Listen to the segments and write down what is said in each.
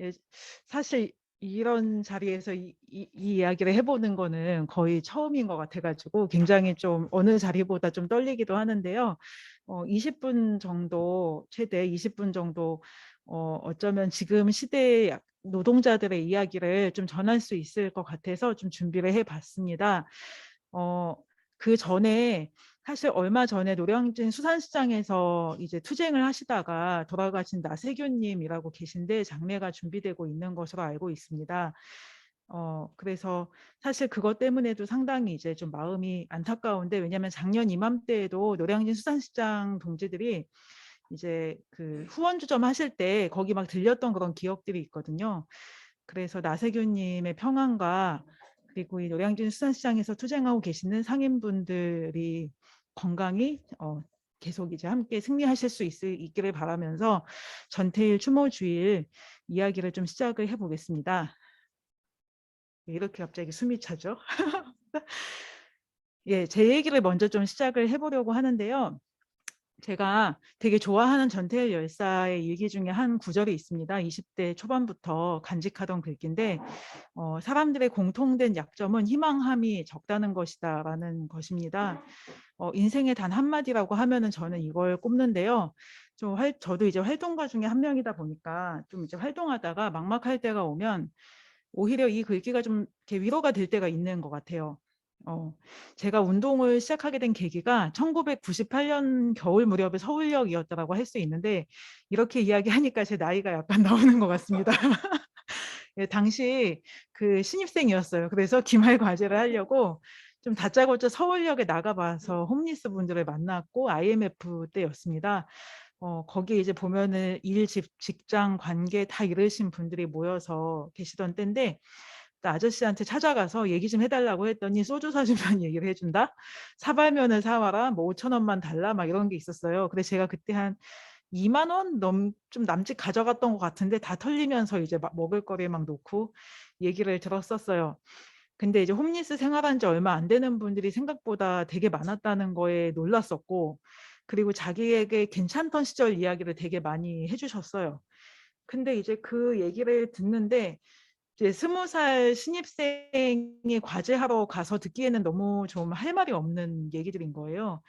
예 사실 이런 자리에서 이 이 이 이야기를 해 보는 거는 거의 처음인 것 같아 가지고 굉장히 좀 어느 자리보다 좀 떨리기도 하는데요. 어 20분 정도 최대 20분 정도 어 어쩌면 지금 시대의 약 노동자들의 이야기를 좀 전할 수 있을 것 같아서 좀 준비를 해 봤습니다. 어 그 전에 사실 얼마 전에 노량진 수산시장에서 이제 투쟁을 하시다가 돌아가신 나세균 님이라고 계신데 장례가 준비되고 있는 것으로 알고 있습니다. 어 그래서 사실 그것 때문에도 상당히 이제 좀 마음이 안타까운데 왜냐하면 작년 이맘때에도 노량진 수산시장 동지들이 이제 그 후원 주점 하실 때 거기 막 들렸던 그런 기억들이 있거든요. 그래서 나세균 님의 평안과 그리고 이 노량진 수산시장에서 투쟁하고 계시는 상인분들이 건강히 어 계속 이제 함께 승리하실 수 있 있기를 바라면서 전태일 추모 주일 이야기를 좀 시작을 해 보겠습니다. 왜 이렇게 갑자기 숨이 차죠? 예, 제 얘기를 먼저 좀 시작을 해 보려고 하는데요. 제가 되게 좋아하는 전태일 열사의 일기 중에 한 구절이 있습니다. 20대 초반부터 간직하던 글귀인데 어 "사람들의 공통된 약점은 희망함이 적다는 것이다."라는 것입니다. 어 인생의 단 한마디라고 하면은 저는 이걸 꼽는데요. 좀 활 저도 이제 활동가 중에 한 명이다 보니까 좀 이제 활동하다가 막막할 때가 오면 오히려 이 글귀가 좀 이렇게 위로가 될 때가 있는 것 같아요. 어 제가 운동을 시작하게 된 계기가 1998년 겨울 무렵에 서울역이었다라고 할 수 있는데 이렇게 이야기하니까 제 나이가 약간 나오는 것 같습니다. 예 당시 그 신입생이었어요. 그래서 기말 과제를 하려고 좀 다짜고짜 서울역에 나가 봐서 홈리스 분들을 만났고 IMF 때였습니다. 어 거기에 이제 보면은 일 집 직장 관계 다 잃으신 분들이 모여서 계시던 때인데 그 아저씨한테 찾아가서 얘기 좀 해 달라고 했더니 "소주 사 주면 얘기를 해 준다. 사발면을 사 와라. 뭐 5천 원만 달라." 막 이런 게 있었어요. 그래서 제가 그때 한 2만 원 넘 좀 남짓 가져갔던 것 같은데 다 털리면서 이제 막 먹을 거리에 막 놓고 얘기를 들었었어요. 근데 이제 홈리스 생활한 지 얼마 안 되는 분들이 생각보다 되게 많았다는 거에 놀랐었고 그리고 자기에게 괜찮던 시절 이야기를 되게 많이 해 주셨어요. 근데 이제 그 얘기를 듣는데 이제 20살 신입생이 과제하러 가서 듣기에는 너무 좀 할 말이 없는 얘기들인 거예요.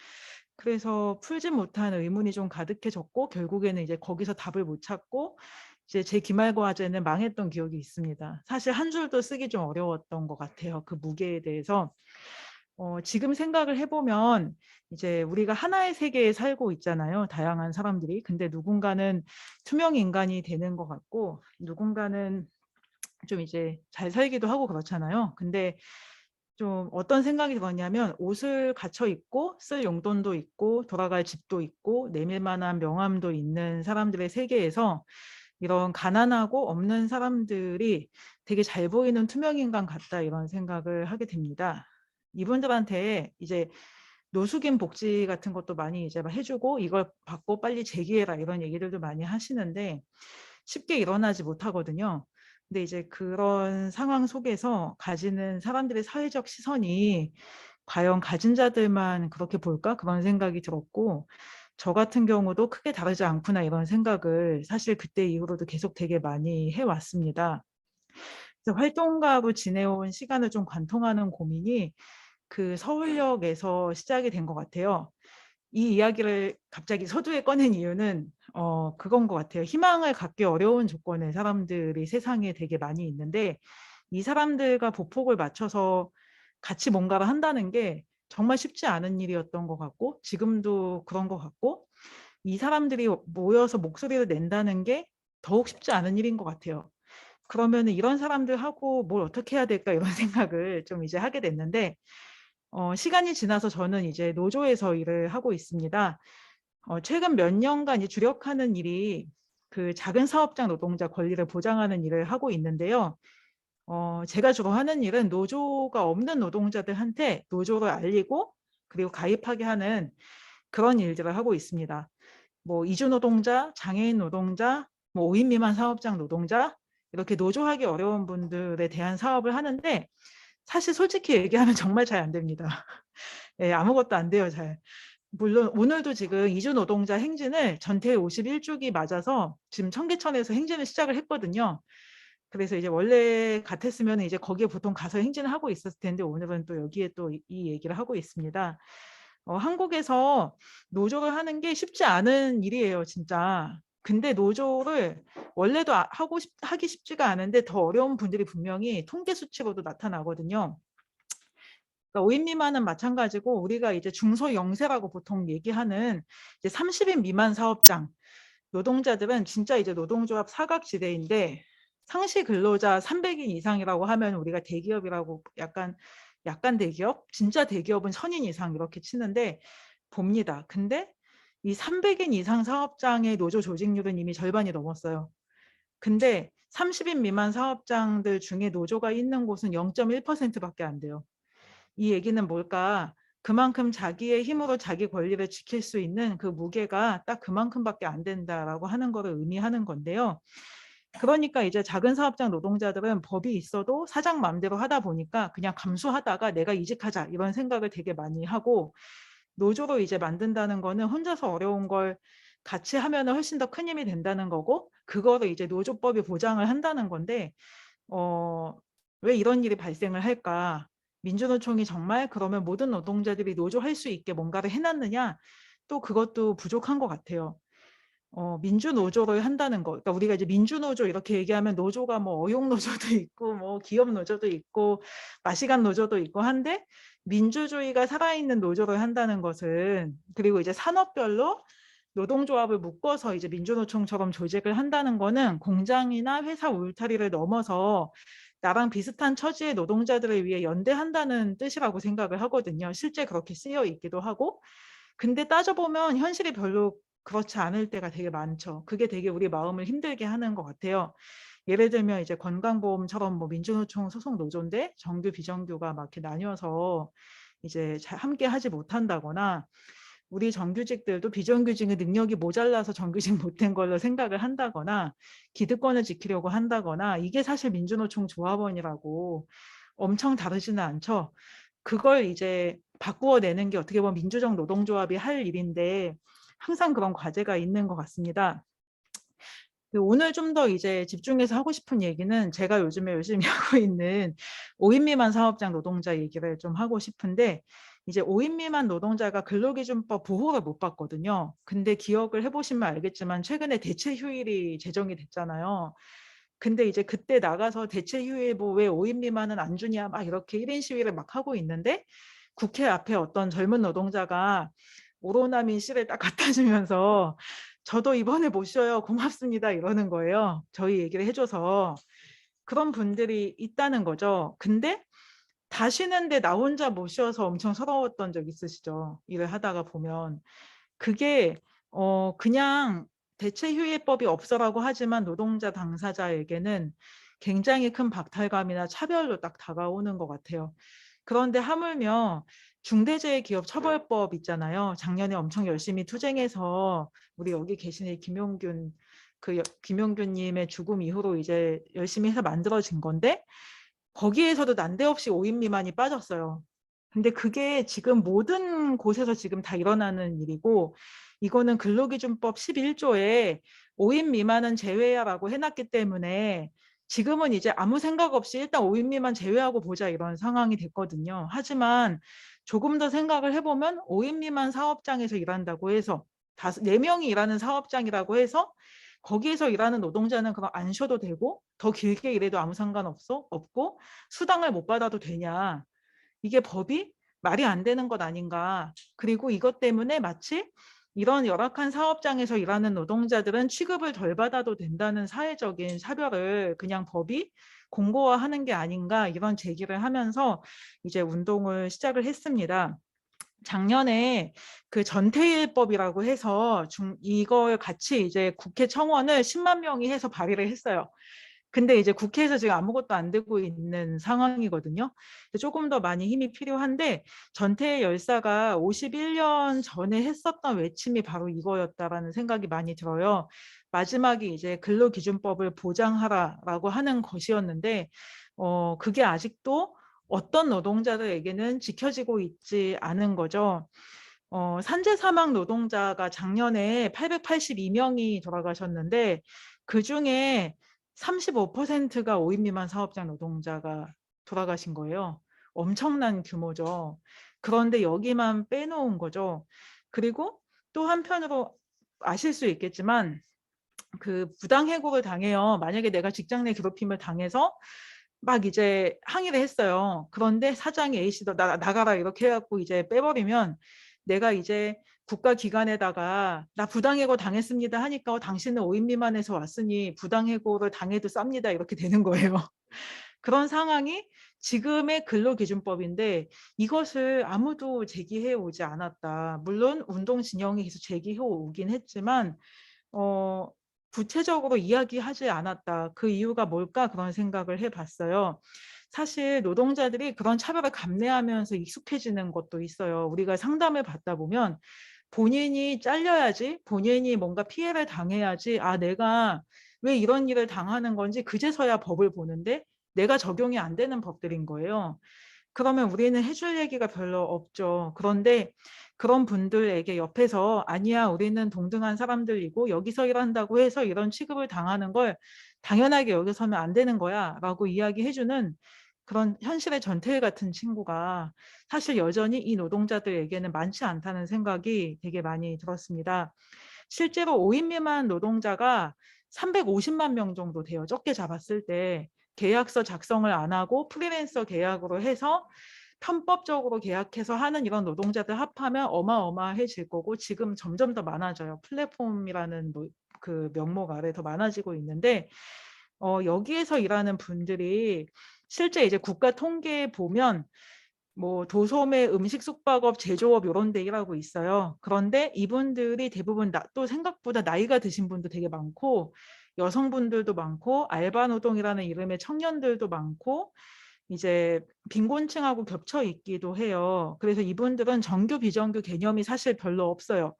그래서 풀지 못한 의문이 좀 가득해졌고 결국에는 이제 거기서 답을 못 찾고 이제 제 기말 과제는 망했던 기억이 있습니다. 사실 한 줄도 쓰기 좀 어려웠던 것 같아요, 그 무게에 대해서. 어 지금 생각을 해 보면 이제 우리가 하나의 세계에 살고 있잖아요, 다양한 사람들이. 근데 누군가는 투명 인간이 되는 것 같고 누군가는 좀 이제 잘 살기도 하고 그렇잖아요. 근데 좀 어떤 생각이 들었냐면 옷을 갖춰 입고 쓸 용돈도 있고 돌아갈 집도 있고 내밀 만한 명함도 있는 사람들의 세계에서 이런 가난하고 없는 사람들이 되게 잘 보이는 투명 인간 같다 이런 생각을 하게 됩니다. 이분들한테 이제 노숙인 복지 같은 것도 많이 이제 막 해 주고 "이걸 받고 빨리 재기해라." 이런 얘기들도 많이 하시는데 쉽게 일어나지 못하거든요. 근데 이제 그런 상황 속에서 가지는 사람들의 사회적 시선이 '과연 가진 자들만 그렇게 볼까?' 그런 생각이 들었고 저 같은 경우도 '크게 다르지 않구나.' 이런 생각을 사실 그때 이후로도 계속 되게 많이 해 왔습니다. 그래서 활동가로 지내온 시간을 좀 관통하는 고민이 그 서울역에서 시작이 된 것 같아요. 이 이야기를 갑자기 서두에 꺼낸 이유는 어 그건 것 같아요. 희망을 갖기 어려운 조건의 사람들이 세상에 되게 많이 있는데 이 사람들과 보폭을 맞춰서 같이 뭔가를 한다는 게 정말 쉽지 않은 일이었던 것 같고 지금도 그런 것 같고 이 사람들이 모여서 목소리를 낸다는 게 더욱 쉽지 않은 일인 것 같아요. 그러면은 '이런 사람들하고 뭘 어떻게 해야 될까?' 이런 생각을 좀 이제 하게 됐는데 어 시간이 지나서 저는 이제 노조에서 일을 하고 있습니다. 어 최근 몇 년간 이 주력하는 일이 그 작은 사업장 노동자 권리를 보장하는 일을 하고 있는데요. 어 제가 주로 하는 일은 노조가 없는 노동자들한테 노조를 알리고 그리고 가입하게 하는 그런 일들을 하고 있습니다. 뭐 이주 노동자, 장애인 노동자, 뭐 5인 미만 사업장 노동자 이렇게 노조하기 어려운 분들에 대한 사업을 하는데 사실 솔직히 얘기하면 정말 잘 안 됩니다. 예 아무것도 안 돼요 잘. 물론 오늘도 지금 이주 노동자 행진을 전태 51주기 맞아서 지금 청계천에서 행진을 시작을 했거든요. 그래서 이제 원래 같았으면 이제 거기에 보통 가서 행진을 하고 있었을 텐데 오늘은 또 여기에 또 이 얘기를 하고 있습니다. 어, 한국에서 노조를 하는 게 쉽지 않은 일이에요, 진짜. 근데 노조를 원래도 아- 하고 싶, 하기 쉽지가 않은데 더 어려운 분들이 분명히 통계 수치로도 나타나거든요. 그러니까 5인 미만은 마찬가지고 우리가 이제 중소영세라고 보통 얘기하는 이제 30인 미만 사업장 노동자들은 진짜 이제 노동조합 사각지대인데 상시 근로자 300인 이상이라고 하면 우리가 대기업이라고 약간 약간 대기업, 진짜 대기업은 선인 이상 이렇게 치는데 봅니다. 근데 이 300인 이상 사업장의 노조 조직률은 이미 절반이 넘었어요. 근데 30인 미만 사업장들 중에 노조가 있는 곳은 0.1%밖에 안 돼요. 이 얘기는 뭘까? 그만큼 자기의 힘으로 자기 권리를 지킬 수 있는 그 무게가 딱 그만큼밖에 안 된다라고 하는 것을 의미하는 건데요. 그러니까 이제 작은 사업장 노동자들은 법이 있어도 사장 마음대로 하다 보니까 그냥 감수하다가 내가 이직하자 이런 생각을 되게 많이 하고 노조로 이제 만든다는 거는 혼자서 어려운 걸 같이 하면 훨씬 더 큰 힘이 된다는 거고 그거를 이제 노조법이 보장을 한다는 건데 어, 왜 이런 일이 발생을 할까? 민주노총이 정말 그러면 모든 노동자들이 노조할 수 있게 뭔가를 해놨느냐? 또 그것도 부족한 것 같아요. 어, 민주노조를 한다는 거. 그러니까 우리가 이제 민주노조 이렇게 얘기하면 노조가 뭐 어용노조도 있고 뭐 기업노조도 있고 마시간 노조도 있고 한데 민주주의가 살아있는 노조를 한다는 것은 그리고 이제 산업별로 노동조합을 묶어서 이제 민주노총처럼 조직을 한다는 거는 공장이나 회사 울타리를 넘어서 나랑 비슷한 처지의 노동자들을 위해 연대한다는 뜻이라고 생각을 하거든요. 실제 그렇게 쓰여 있기도 하고. 근데 따져보면 현실이 별로 그렇지 않을 때가 되게 많죠. 그게 되게 우리 마음을 힘들게 하는 것 같아요. 예를 들면 이제 건강보험처럼 뭐 민주노총 소속 노조인데 정규 비정규가 막 이렇게 나뉘어서 이제 함께 하지 못한다거나 우리 정규직들도 비정규직의 능력이 모자라서 정규직 못된 걸로 생각을 한다거나 기득권을 지키려고 한다거나 이게 사실 민주노총 조합원이라고 엄청 다르지는 않죠. 그걸 이제 바꾸어 내는 게 어떻게 보면 민주적 노동조합이 할 일인데 항상 그런 과제가 있는 것 같습니다. 오늘 좀 더 이제 집중해서 하고 싶은 얘기는 제가 요즘에 열심히 하고 있는 5인 미만 사업장 노동자 얘기를 좀 하고 싶은데 이제 5인 미만 노동자가 근로기준법 보호를 못 받거든요. 근데 기억을 해보시면 알겠지만 최근에 대체 휴일이 제정이 됐잖아요. 근데 이제 그때 나가서 대체 휴일 뭐 왜 5인 미만은 안 주냐 막 이렇게 1인 시위를 막 하고 있는데 국회 앞에 어떤 젊은 노동자가 오로나민 씨를 딱 갖다 주면서 저도 이번에 못 쉬어요 고맙습니다 이러는 거예요. 저희 얘기를 해줘서 그런 분들이 있다는 거죠. 근데 다 쉬는데 나 혼자 못 쉬어서 엄청 서러웠던 적 있으시죠. 일을 하다가 보면 그게 어 그냥 대체 휴일법이 없어라고 하지만 노동자 당사자에게는 굉장히 큰 박탈감이나 차별로 딱 다가오는 것 같아요. 그런데 하물며 중대재해기업처벌법 있잖아요. 작년에 엄청 열심히 투쟁해서 우리 여기 계시는 김용균 그 김용균님의 죽음 이후로 이제 열심히 해서 만들어진 건데 거기에서도 난데없이 5인 미만이 빠졌어요. 근데 그게 지금 모든 곳에서 지금 다 일어나는 일이고 이거는 근로기준법 11조에 5인 미만은 제외야라고 해놨기 때문에 지금은 이제 아무 생각 없이 일단 5인 미만 제외하고 보자 이런 상황이 됐거든요. 하지만 조금 더 생각을 해보면 5인 미만 사업장에서 일한다고 해서 다섯, 4명이 일하는 사업장이라고 해서 거기에서 일하는 노동자는 그럼 안 쉬어도 되고 더 길게 일해도 아무 상관없어 없고 수당을 못 받아도 되냐 이게 법이 말이 안 되는 것 아닌가 그리고 이것 때문에 마치 이런 열악한 사업장에서 일하는 노동자들은 취급을 덜 받아도 된다는 사회적인 사별을 그냥 법이 공고화하는 게 아닌가 이런 제기를 하면서 이제 운동을 시작을 했습니다. 작년에 그 전태일법이라고 해서 중, 이걸 같이 이제 국회 청원을 10만 명이 해서 발의를 했어요. 근데 이제 국회에서 지금 아무것도 안 되고 있는 상황이거든요. 조금 더 많이 힘이 필요한데 전태 열사가 51년 전에 했었던 외침이 바로 이거였다라는 생각이 많이 들어요. 마지막이 이제 근로기준법을 보장하라라고 하는 것이었는데 어 그게 아직도 어떤 노동자들에게는 지켜지고 있지 않은 거죠. 어, 산재 사망 노동자가 작년에 882명이 돌아가셨는데 그 중에 35%가 5인 미만 사업장 노동자가 돌아가신 거예요. 엄청난 규모죠. 그런데 여기만 빼놓은 거죠. 그리고 또 한편으로 아실 수 있겠지만 그 부당 해고를 당해요. 만약에 내가 직장 내 괴롭힘을 당해서 막 이제 항의를 했어요. 그런데 사장이 A씨도 나, 나가라 이렇게 해갖고 이제 빼버리면 내가 이제 국가기관에다가 나 부당해고 당했습니다 하니까 어, 당신은 5인 미만에서 왔으니 부당해고를 당해도 쌉니다 이렇게 되는 거예요. 그런 상황이 지금의 근로기준법인데 이것을 아무도 제기해 오지 않았다. 물론 운동 진영이 계속 제기해 오긴 했지만 어, 구체적으로 이야기하지 않았다. 그 이유가 뭘까 그런 생각을 해봤어요. 사실 노동자들이 그런 차별을 감내하면서 익숙해지는 것도 있어요. 우리가 상담을 받다 보면 본인이 잘려야지, 본인이 뭔가 피해를 당해야지, 아, 내가 왜 이런 일을 당하는 건지 그제서야 법을 보는데 내가 적용이 안 되는 법들인 거예요. 그러면 우리는 해줄 얘기가 별로 없죠. 그런데 그런 분들에게 옆에서 아니야 우리는 동등한 사람들이고 여기서 일한다고 해서 이런 취급을 당하는 걸 당연하게 여기 서면 안 되는 거야 라고 이야기해주는 그런 현실의 전태일 같은 친구가 사실 여전히 이 노동자들에게는 많지 않다는 생각이 되게 많이 들었습니다. 실제로 5인 미만 노동자가 350만 명 정도 돼요. 적게 잡았을 때 계약서 작성을 안 하고 프리랜서 계약으로 해서 편법적으로 계약해서 하는 이런 노동자들 합하면 어마어마해질 거고 지금 점점 더 많아져요. 플랫폼이라는 뭐그 명목 아래 더 많아지고 있는데 어, 여기에서 일하는 분들이 실제 이제 국가 통계에 보면 뭐 도소매 음식 숙박업 제조업 이런 데 일하고 있어요. 그런데 이분들이 대부분 나, 또 생각보다 나이가 드신 분도 되게 많고 여성분들도 많고 알바 노동이라는 이름의 청년들도 많고 이제 빈곤층하고 겹쳐 있기도 해요. 그래서 이분들은 정규 비정규 개념이 사실 별로 없어요.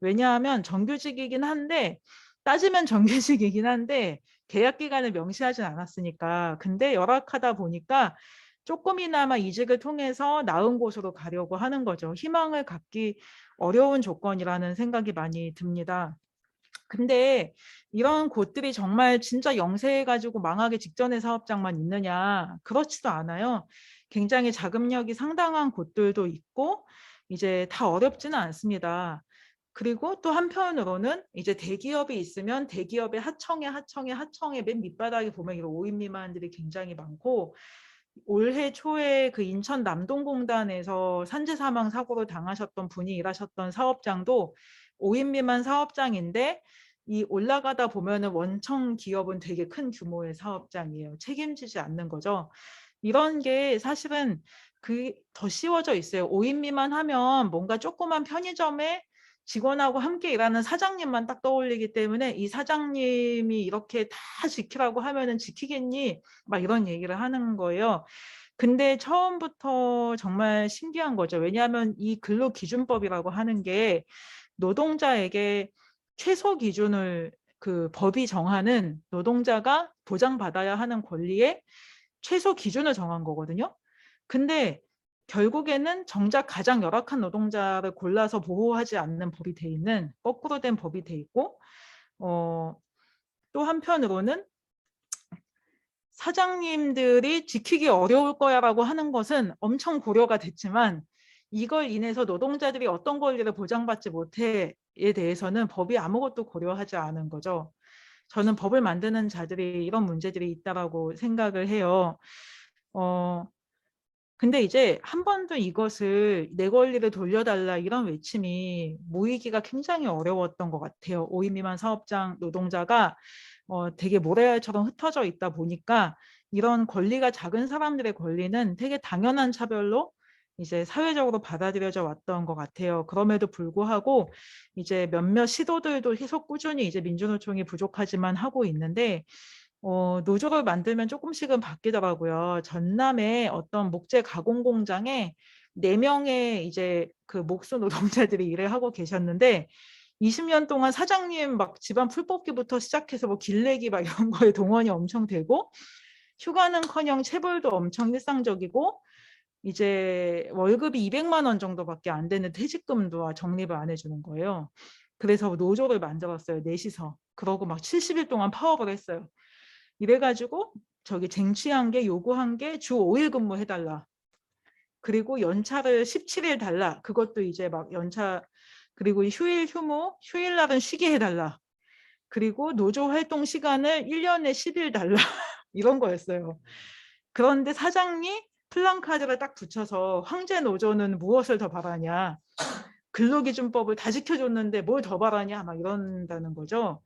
왜냐하면 정규직이긴 한데 따지면 정규직이긴 한데 계약 기간을 명시하진 않았으니까. 근데 열악하다 보니까 조금이나마 이직을 통해서 나은 곳으로 가려고 하는 거죠. 희망을 갖기 어려운 조건이라는 생각이 많이 듭니다. 근데 이런 곳들이 정말 진짜 영세해가지고 망하기 직전의 사업장만 있느냐 그렇지도 않아요. 굉장히 자금력이 상당한 곳들도 있고 이제 다 어렵지는 않습니다. 그리고 또 한편으로는 이제 대기업이 있으면 대기업의 하청에 하청에 하청에 맨 밑바닥에 보면 이런 5인 미만들이 굉장히 많고 올해 초에 그 인천 남동공단에서 산재 사망 사고를 당하셨던 분이 일하셨던 사업장도 5인 미만 사업장인데 이 올라가다 보면은 원청 기업은 되게 큰 규모의 사업장이에요. 책임지지 않는 거죠. 이런 게 사실은 그더 쉬워져 있어요. 5인 미만 하면 뭔가 조그만 편의점에 직원하고 함께 일하는 사장님만 딱 떠올리기 때문에 이 사장님이 이렇게 다 지키라고 하면은 지키겠니? 막 이런 얘기를 하는 거예요. 근데 처음부터 정말 신기한 거죠. 왜냐하면 이 근로 기준법이라고 하는 게 노동자에게 최소 기준을 그 법이 정하는 노동자가 보장받아야 하는 권리의 최소 기준을 정한 거거든요. 근데 결국에는 정작 가장 열악한 노동자를 골라서 보호하지 않는 법이 돼 있는 거꾸로 된 법이 돼 있고 어, 또 한편으로는 사장님들이 지키기 어려울 거야라고 하는 것은 엄청 고려가 됐지만 이걸 인해서 노동자들이 어떤 권리를 보장받지 못해에 대해서는 법이 아무것도 고려하지 않은 거죠. 저는 법을 만드는 자들이 이런 문제들이 있다라고 생각을 해요. 어, 근데 이제 한 번도 이것을 내 권리를 돌려달라 이런 외침이 모이기가 굉장히 어려웠던 것 같아요. 5인 미만 사업장 노동자가 어, 되게 모래알처럼 흩어져 있다 보니까 이런 권리가 작은 사람들의 권리는 되게 당연한 차별로 이제 사회적으로 받아들여져 왔던 것 같아요. 그럼에도 불구하고 이제 몇몇 시도들도 계속 꾸준히 이제 민주노총이 부족하지만 하고 있는데 어, 노조를 만들면 조금씩은 바뀌더라고요. 전남에 어떤 목재 가공 공장에 네 명의 이제 그 목수 노동자들이 일을 하고 계셨는데 20년 동안 사장님 막 집안 풀 뽑기부터 시작해서 뭐 길내기 막 이런 거에 동원이 엄청 되고 휴가는커녕 체벌도 엄청 일상적이고 이제 월급이 200만 원 정도밖에 안 되는 퇴직금도 적립을 안 해주는 거예요. 그래서 노조를 만들었어요. 넷이서. 그러고 막 70일 동안 파업을 했어요. 이래가지고 저기 쟁취한 게 요구한 게 주 5일 근무 해달라. 그리고 연차를 17일 달라. 그것도 이제 막 연차 그리고 휴일 휴무 휴일날은 쉬게 해달라. 그리고 노조 활동 시간을 1년에 10일 달라. 이런 거였어요. 그런데 사장이 플랑카드를 딱 붙여서 황제 노조는 무엇을 더 바라냐. 근로기준법을 다 지켜줬는데 뭘 더 바라냐 막 이런다는 거죠.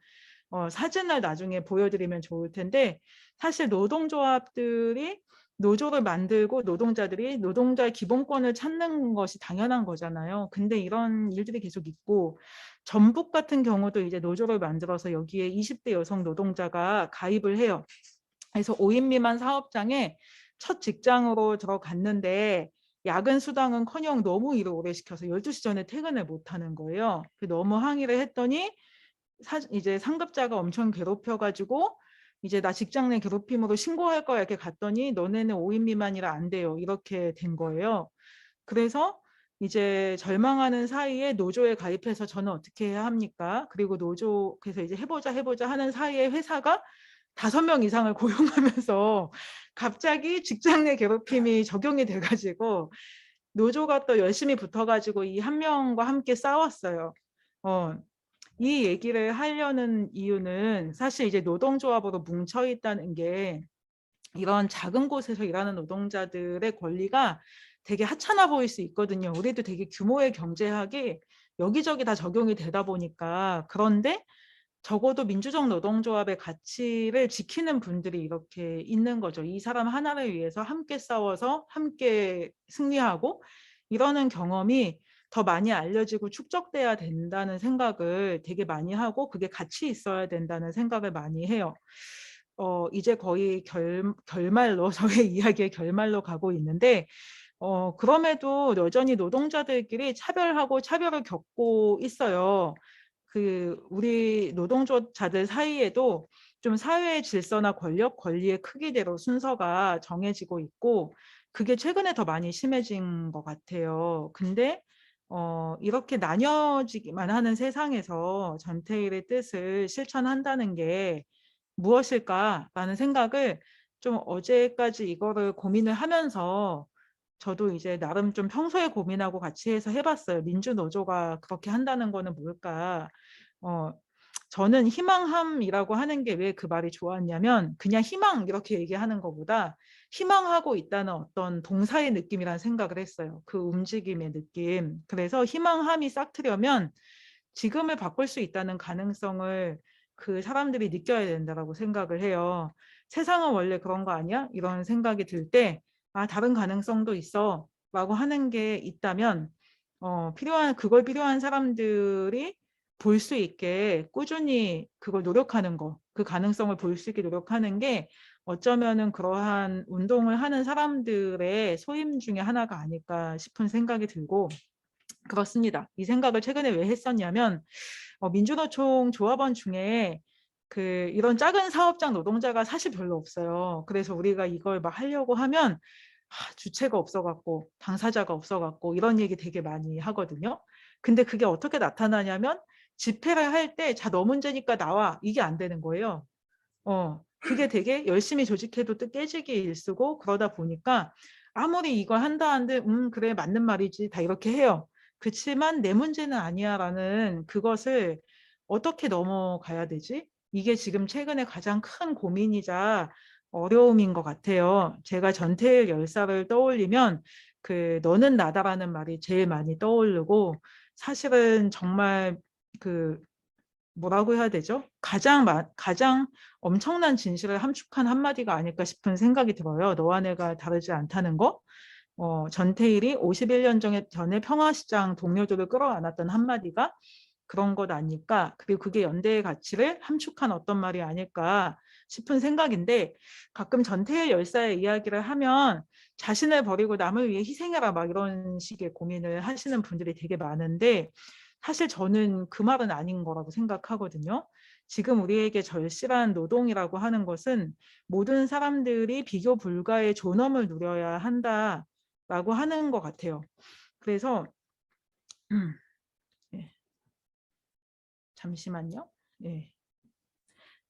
어, 사진을 나중에 보여드리면 좋을 텐데 사실 노동조합들이 노조를 만들고 노동자들이 노동자의 기본권을 찾는 것이 당연한 거잖아요. 근데 이런 일들이 계속 있고 전북 같은 경우도 이제 노조를 만들어서 여기에 20대 여성 노동자가 가입을 해요. 그래서 5인 미만 사업장에 첫 직장으로 들어갔는데 야근 수당은 커녕 너무 일을 오래 시켜서 12시 전에 퇴근을 못 하는 거예요. 그 너무 항의를 했더니 사, 이제 상급자가 엄청 괴롭혀가지고 이제 나 직장 내 괴롭힘으로 신고할 거야 이렇게 갔더니 너네는 5인 미만이라 안 돼요. 이렇게 된 거예요. 그래서 이제 절망하는 사이에 노조에 가입해서 저는 어떻게 해야 합니까? 그리고 노조 그래서 이제 해보자 해보자 하는 사이에 회사가 다섯 명 이상을 고용하면서 갑자기 직장 내 괴롭힘이 적용이 돼가지고 노조가 또 열심히 붙어가지고 이 한 명과 함께 싸웠어요. 어, 이 얘기를 하려는 이유는 사실 이제 노동조합으로 뭉쳐 있다는 게 이런 작은 곳에서 일하는 노동자들의 권리가 되게 하찮아 보일 수 있거든요. 우리도 되게 규모의 경제학이 여기저기 다 적용이 되다 보니까 그런데 적어도 민주적 노동조합의 가치를 지키는 분들이 이렇게 있는 거죠. 이 사람 하나를 위해서 함께 싸워서 함께 승리하고 이러는 경험이 더 많이 알려지고 축적돼야 된다는 생각을 되게 많이 하고 그게 같이 있어야 된다는 생각을 많이 해요. 어, 이제 거의 결, 결말로 저의 이야기의 결말로 가고 있는데 어, 그럼에도 여전히 노동자들끼리 차별하고 차별을 겪고 있어요. 그 우리 노동조자들 사이에도 좀 사회의 질서나 권력, 권리의 크기대로 순서가 정해지고 있고 그게 최근에 더 많이 심해진 것 같아요. 근데 어, 이렇게 나뉘어지기만 하는 세상에서 전태일의 뜻을 실천한다는 게 무엇일까라는 생각을 좀 어제까지 이거를 고민을 하면서 저도 이제 나름 좀 평소에 고민하고 같이 해서 해봤어요. 민주노조가 그렇게 한다는 거는 뭘까? 어, 저는 희망함이라고 하는 게 왜 그 말이 좋았냐면 그냥 희망 이렇게 얘기하는 것보다 희망하고 있다는 어떤 동사의 느낌이라는 생각을 했어요. 그 움직임의 느낌. 그래서 희망함이 싹트려면 지금을 바꿀 수 있다는 가능성을 그 사람들이 느껴야 된다고 생각을 해요. 세상은 원래 그런 거 아니야? 이런 생각이 들 때, 아, 다른 가능성도 있어. 라고 하는 게 있다면, 어, 필요한, 그걸 필요한 사람들이 볼 수 있게 꾸준히 그걸 노력하는 거, 그 가능성을 볼 수 있게 노력하는 게 어쩌면은 그러한 운동을 하는 사람들의 소임 중에 하나가 아닐까 싶은 생각이 들고 그렇습니다. 이 생각을 최근에 왜 했었냐면 어, 민주노총 조합원 중에 그 이런 작은 사업장 노동자가 사실 별로 없어요. 그래서 우리가 이걸 막 하려고 하면 아, 주체가 없어갖고 당사자가 없어갖고 이런 얘기 되게 많이 하거든요. 근데 그게 어떻게 나타나냐면 집회를 할 때 자 너 문제니까 나와 이게 안 되는 거예요. 어 그게 되게 열심히 조직해도 또 깨지기 일쓰고 그러다 보니까 아무리 이걸 한다 한들 음 그래 맞는 말이지 다 이렇게 해요. 그렇지만 내 문제는 아니야라는 그것을 어떻게 넘어가야 되지? 이게 지금 최근에 가장 큰 고민이자 어려움인 것 같아요. 제가 전태일 열사를 떠올리면 그 너는 나다라는 말이 제일 많이 떠오르고 사실은 정말 그 뭐라고 해야 되죠? 가장 가장 엄청난 진실을 함축한 한마디가 아닐까 싶은 생각이 들어요. 너와 내가 다르지 않다는 거. 어, 전태일이 51년 전에, 전에 평화시장 동료들을 끌어안았던 한마디가 그런 것 아닐까. 그리고 그게 연대의 가치를 함축한 어떤 말이 아닐까 싶은 생각인데 가끔 전태일 열사의 이야기를 하면 자신을 버리고 남을 위해 희생해라 막 이런 식의 고민을 하시는 분들이 되게 많은데 사실 저는 그 말은 아닌 거라고 생각하거든요. 지금 우리에게 절실한 노동이라고 하는 것은 모든 사람들이 비교 불가의 존엄을 누려야 한다. 라고 하는 것 같아요. 그래서 음, 예. 잠시만요. 예.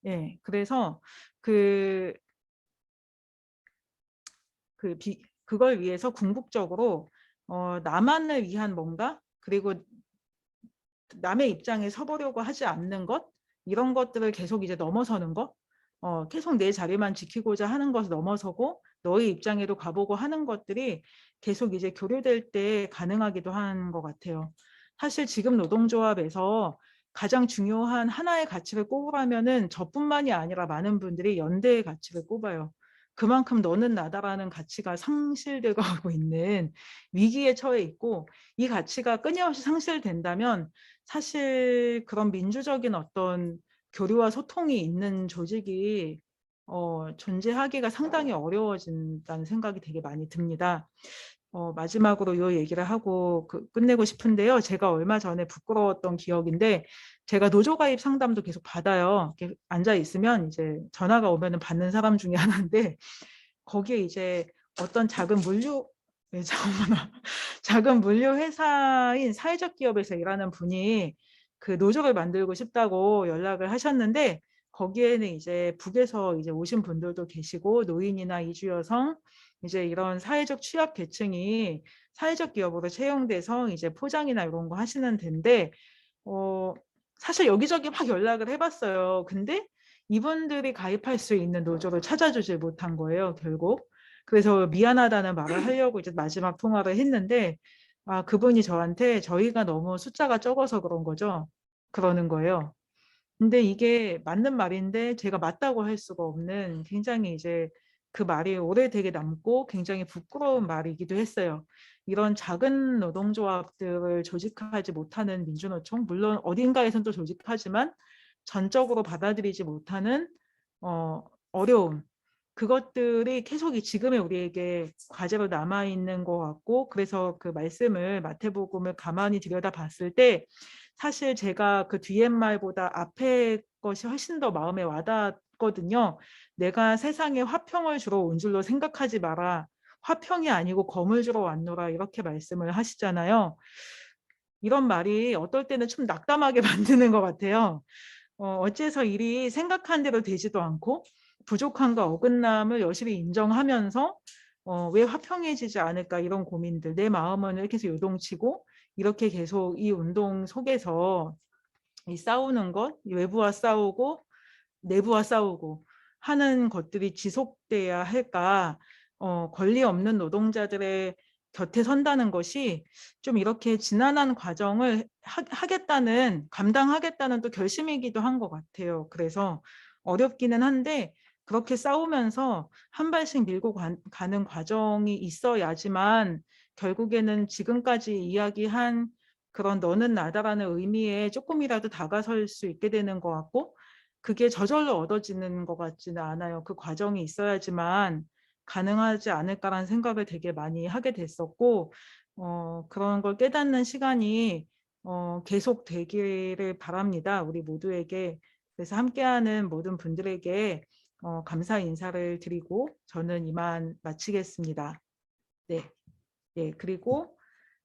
예, 그래서 그, 그 비, 그걸 위해서 궁극적으로 어, 나만을 위한 뭔가 그리고 남의 입장에 서보려고 하지 않는 것 이런 것들을 계속 이제 넘어서는 것 어, 계속 내 자리만 지키고자 하는 것을 넘어서고 너의 입장에도 가보고 하는 것들이 계속 이제 교류될 때 가능하기도 한 것 같아요. 사실 지금 노동조합에서 가장 중요한 하나의 가치를 꼽으라면은 저뿐만이 아니라 많은 분들이 연대의 가치를 꼽아요. 그만큼 너는 나다라는 가치가 상실되고 가고 있는 위기에 처해 있고 이 가치가 끊임없이 상실된다면 사실 그런 민주적인 어떤 교류와 소통이 있는 조직이 어, 존재하기가 상당히 어려워진다는 생각이 되게 많이 듭니다. 어, 마지막으로 이 얘기를 하고 그, 끝내고 싶은데요. 제가 얼마 전에 부끄러웠던 기억인데 제가 노조 가입 상담도 계속 받아요. 이렇게 앉아 있으면 이제 전화가 오면 받는 사람 중에 하나인데 거기에 이제 어떤 작은 물류 네, 잠깐만 작은 물류 회사인 사회적 기업에서 일하는 분이 그 노조를 만들고 싶다고 연락을 하셨는데 거기에는 이제 북에서 이제 오신 분들도 계시고 노인이나 이주 여성 이제 이런 사회적 취약 계층이 사회적 기업으로 채용돼서 이제 포장이나 이런 거 하시는 데인데 어 사실 여기저기 막 연락을 해봤어요. 근데 이분들이 가입할 수 있는 노조를 찾아주질 못한 거예요, 결국. 그래서 미안하다는 말을 하려고 이제 마지막 통화를 했는데 아 그분이 저한테 저희가 너무 숫자가 적어서 그런 거죠. 그러는 거예요. 근데 이게 맞는 말인데 제가 맞다고 할 수가 없는 굉장히 이제 그 말이 오래되게 남고 굉장히 부끄러운 말이기도 했어요. 이런 작은 노동조합들을 조직하지 못하는 민주노총, 물론 어딘가에선 또 조직하지만 전적으로 받아들이지 못하는 어, 어려움, 그것들이 계속 이 지금의 우리에게 과제로 남아 있는 것 같고 그래서 그 말씀을 마태복음을 가만히 들여다 봤을 때 사실 제가 그 뒤에 말보다 앞에 것이 훨씬 더 마음에 와닿거든요. 내가 세상에 화평을 주러 온 줄로 생각하지 마라. 화평이 아니고 검을 주러 왔노라 이렇게 말씀을 하시잖아요. 이런 말이 어떨 때는 좀 낙담하게 만드는 것 같아요. 어, 어째서 일이 생각한 대로 되지도 않고 부족함과 어긋남을 여실히 인정하면서 어, 왜 화평해지지 않을까 이런 고민들 내 마음은 이렇게 해서 요동치고 이렇게 계속 이 운동 속에서 이 싸우는 것 외부와 싸우고 내부와 싸우고 하는 것들이 지속돼야 할까 어, 권리 없는 노동자들의 곁에 선다는 것이 좀 이렇게 지난한 과정을 하, 겠다는 감당하겠다는 또 결심이기도 한 것 같아요. 그래서 어렵기는 한데 그렇게 싸우면서 한 발씩 밀고 가, 가는 과정이 있어야지만 결국에는 지금까지 이야기한 그런 너는 나다라는 의미에 조금이라도 다가설 수 있게 되는 것 같고 그게 저절로 얻어지는 것 같지는 않아요. 그 과정이 있어야지만 가능하지 않을까라는 생각을 되게 많이 하게 됐었고 어, 그런 걸 깨닫는 시간이 어, 계속 되기를 바랍니다. 우리 모두에게. 그래서 함께하는 모든 분들에게 어, 감사 인사를 드리고 저는 이만 마치겠습니다. 네. 예, 그리고